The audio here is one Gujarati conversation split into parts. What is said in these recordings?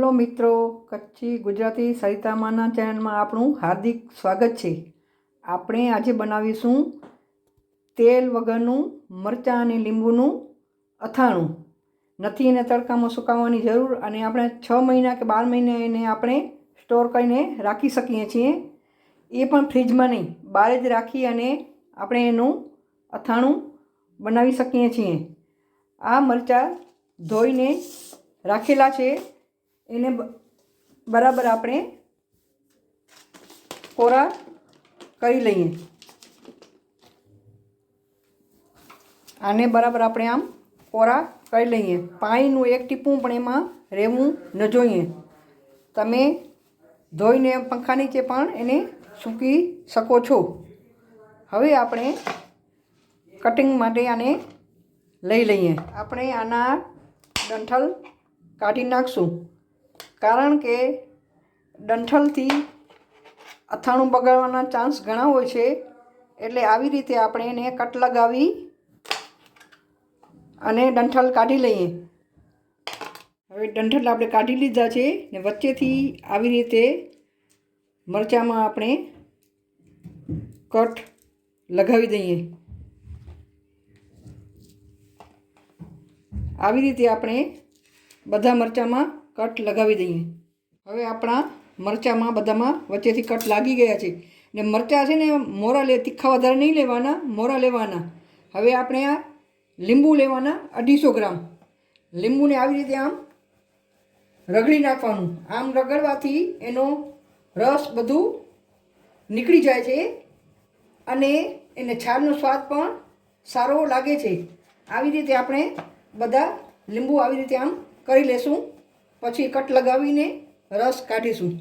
હલો મિત્રો, કચ્છી ગુજરાતી સરિતામાના ચેનલમાં આપણું હાર્દિક સ્વાગત છે. આપણે આજે બનાવીશું તેલ વગરનું, મરચાં અને લીંબુનું અથાણું. નથી એને તડકામાં સુકાવવાની જરૂર અને આપણે છ મહિના કે બાર મહિને એને આપણે સ્ટોર કરીને રાખી શકીએ છીએ. એ પણ ફ્રીજમાં નહીં બહાર જ રાખી અને આપણે એનું અથાણું બનાવી શકીએ છીએ. આ મરચાં ધોઈને રાખેલા છે. એને બરાબર આપણે કોરા કરી લઈએ. આને બરાબર આપણે આમ કોરા કરી લઈએ. પાણીનું એક ટીપું પણ એમાં રહેવું ન જોઈએ. તમે ધોઈને પંખા નીચે પણ એને સૂકી શકો છો. હવે આપણે કટિંગ માટે આને લઈ લઈએ. આપણે આના ડંઠલ કાઢી નાખશું. કારણ કે ડંઠલથી અથાણું બગાડવાના ચાન્સ ઘણા હોય છે. એટલે આવી રીતે આપણે એને કટ લગાવી અને ડંઠલ કાઢી લઈએ. હવે ડંઠલ આપણે કાઢી લીધા છે ને વચ્ચેથી આવી રીતે મરચાંમાં આપણે કટ લગાવી દઈએ. આવી રીતે આપણે બધા મરચાંમાં કટ લગાવી દઈએ. હવે આપણા મરચાંમાં બધામાં વચ્ચેથી કટ લાગી ગયા છે. ને મરચાં છે ને મોરા લે તીખા વધારે નહીં લેવાના, મોરા લેવાના. હવે આપણે આ લીંબુ લેવાના અઢીસો ગ્રામ. લીંબુને આવી રીતે આમ રગડી નાખવાનું. આમ રગડવાથી એનો રસ બધું નીકળી જાય છે અને એને છાલનો સ્વાદ પણ સારો લાગે છે. આવી રીતે આપણે બધા લીંબુ આવી રીતે આમ કરી લેશું. પછી કટ લગાવીને રસ કાઢીશું.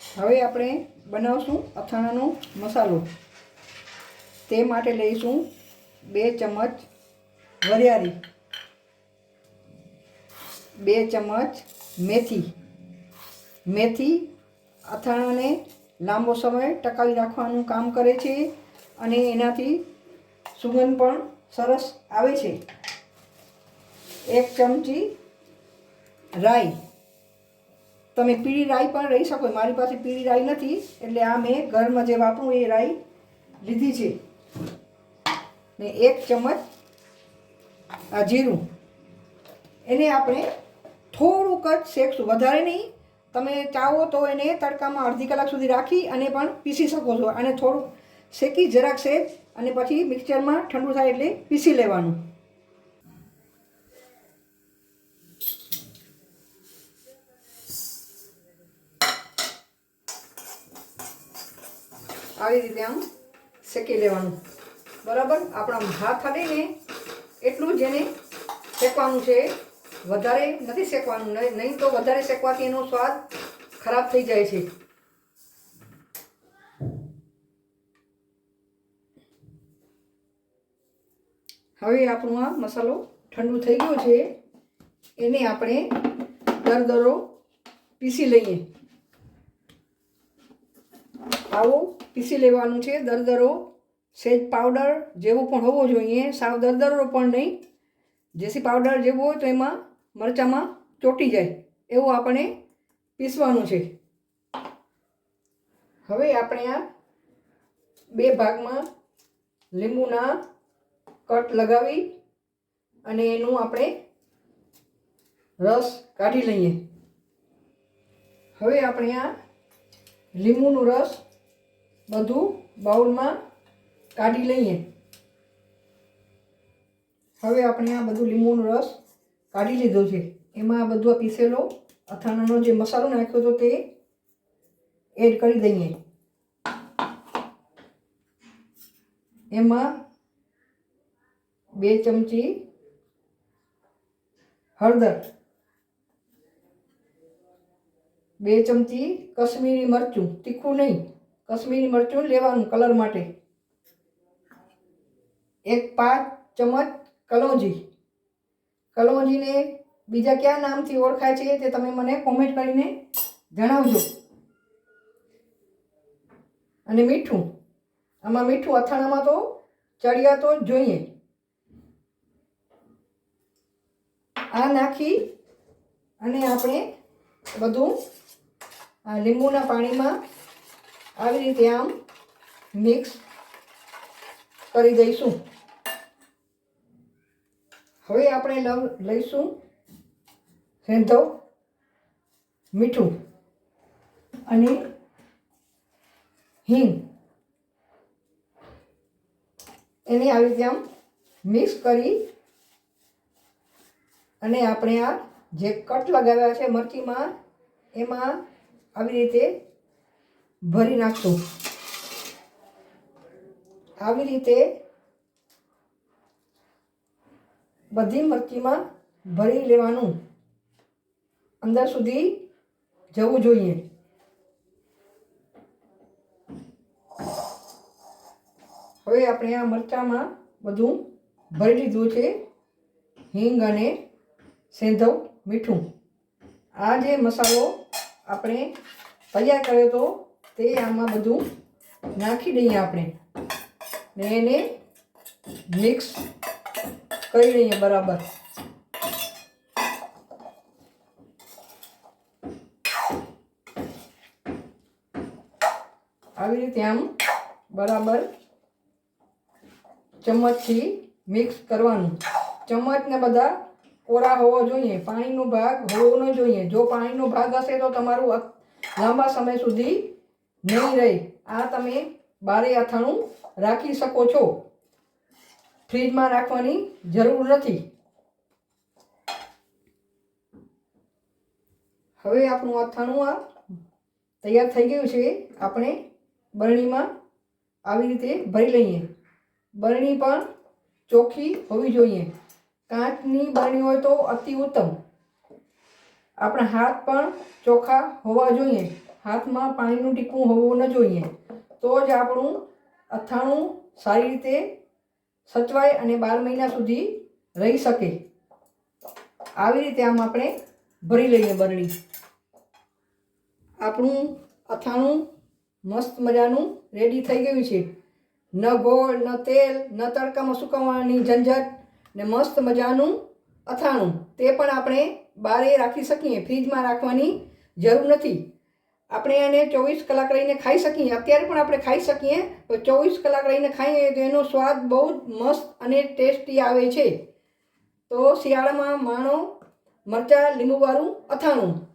હવે આપણે બનાવશું અથાણાનો મસાલો. તે માટે લઈશું બે ચમચ વરિયાળી. બે ચમચ મેથી. મેથી અથાણાને લાંબો સમય ટકાવી રાખવાનું કામ કરે છે અને એનાથી સુગંધ પણ સરસ આવે છે. એક ચમચી રાઈ. તમે પીળી રાઈ પણ રહી શકો, મારી પાસે પીળી રાઈ નથી, એટલે આ મેં ઘરમાં જે વાપરું એ રાઈ લીધી છે. ને એક ચમચ આ જીરું. એને આપણે થોડુંક જ શેકશું, વધારે નહીં. તમે ચાહો તો એને તડકામાં અડધી કલાક સુધી રાખી અને પણ પીસી શકો છો. અને થોડુંક શેકી જરાક શેક અને પછી મિક્સચરમાં ઠંડુ થાય એટલે પીસી લેવાનું. આવી રીતે આમ શેકી લેવાનું. બરાબર? આપણા હાથ અડીને એટલું જ એને શેકવાનું છે. વધારે નથી શેકવાનું, નહીં તો વધારે શેકવાથી એનો સ્વાદ ખરાબ થઈ જાય છે. હવે આપણો આ મસાલો ઠંડુ થઈ ગયો છે. એને આપણે દરદરો પીસી લઈએ. આવો પીસી લેવાનું છે, દરદરો, સેજ પાવડર જેવો પણ હોવો જોઈએ. સાવ દરદરો પણ નહીં. જેસી પાવડર જેવો હોય તો એમાં મરચાંમાં ચોંટી જાય. એવું આપણે પીસવાનું છે. હવે આપણે આ બે ભાગમાં લીંબુના કટ લગાવી અને એનું આપણે રસ કાઢી લઈએ. હવે આપણે આ લીંબુનું રસ બધું બાઉલમાં કાઢી લઈએ. હવે આપણે આ બધું લીંબુનો રસ કાઢી લીધો છે. એમાં આ બધું આ પીસેલો અથાણાનો જે મસાલો નાખ્યો હતો તે એડ કરી દઈએ. એમાં બે ચમચી હળદર, બે ચમચી કશ્મીરી મરચું, તીખું નહીં. કશ્મીરી મરચું લેવાનું કલર માટે. એક પાંચ ચમચ કલોંજી. કલોજીને બીજા કયા નામથી ઓળખાય છે તે તમે મને કોમેન્ટ કરીને જણાવજો. અને મીઠું. આમાં મીઠું અથાણામાં તો ચડિયા તો જોઈએ. આ નાખી અને આપણે બધું લીંબુના પાણીમાં આવી રીતે આમ મિક્સ કરી દઈશું. હવે આપણે લવ, લઈશું સેંધો, મીઠું અને હિંગ. એને આવી રીતે આમ મિક્સ કરી અને આપણે આ જે કટ લગાવ્યા છે મરચીમાં, એમાં આવી રીતે ભરી નાખશું. આવી રીતે બધી મરચીમાં ભરી લેવાનું. અંદર સુધી જવું જોઈએ. હવે આપણે આ મરચામાં બધું ભરી લીધું છે. હિંગ અને સેંધવ મીઠું. આ જે મસાલો આપણે તૈયાર કર્યો હતો તે આમાં બધું નાખી દઈએ આપણે. ને એને મિક્સ કરી લઈએ બરાબર. આવી રીતે આમ બરાબર ચમચથી મિક્સ કરવાનું. ચમચને બધા કોરા હોવો જોઈએ, પાણીનો ભાગ હોવો ન જોઈએ. જો પાણીનો ભાગ હશે તો તમારું લાંબા સમય સુધી નહીં રહે. આ તમે બારે અથાણું રાખી શકો છો. ફ્રીજમાં રાખવાની જરૂર નથી. હવે આપણું અથાણું આ તૈયાર થઈ ગયું છે. આપણે બરણીમાં આવી રીતે ભરી લઈએ. બરણી પણ ચોખ્ખી હોવી જોઈએ. કાચની બરણી હોય તો અતિ ઉત્તમ. આપણા હાથ પણ ચોખ્ખા હોવા જોઈએ. હાથમાં પાણીનું ટીપું હોવું ન જોઈએ. તો જ આપણું અથાણું સારી રીતે સચવાય અને બાર મહિના સુધી રહી શકે. આવી રીતે આમ આપણે ભરી લઈએ બરણી આપણું અથાણું મસ્ત મજાનું રેડી થઈ ગયું છે. ન ગોળ, ન તેલ, ન તડકામાં સુકવવાની ઝંઝટ ને મસ્ત મજાનું અથાણું. તે પણ આપણે બારે રાખી શકીએ, ફ્રીજમાં રાખવાની જરૂર નથી. આપણે એને ચોવીસ કલાક રહીને ખાઈ શકીએ, અત્યારે પણ આપણે ખાઈ શકીએ, તો ચોવીસ કલાક રહીને ખાઈએ, તો એનો સ્વાદ બહુ જ મસ્ત અને ટેસ્ટી આવે છે. તો શિયાળામાં માણો મરચાં, લીંબુવાળું અથાણું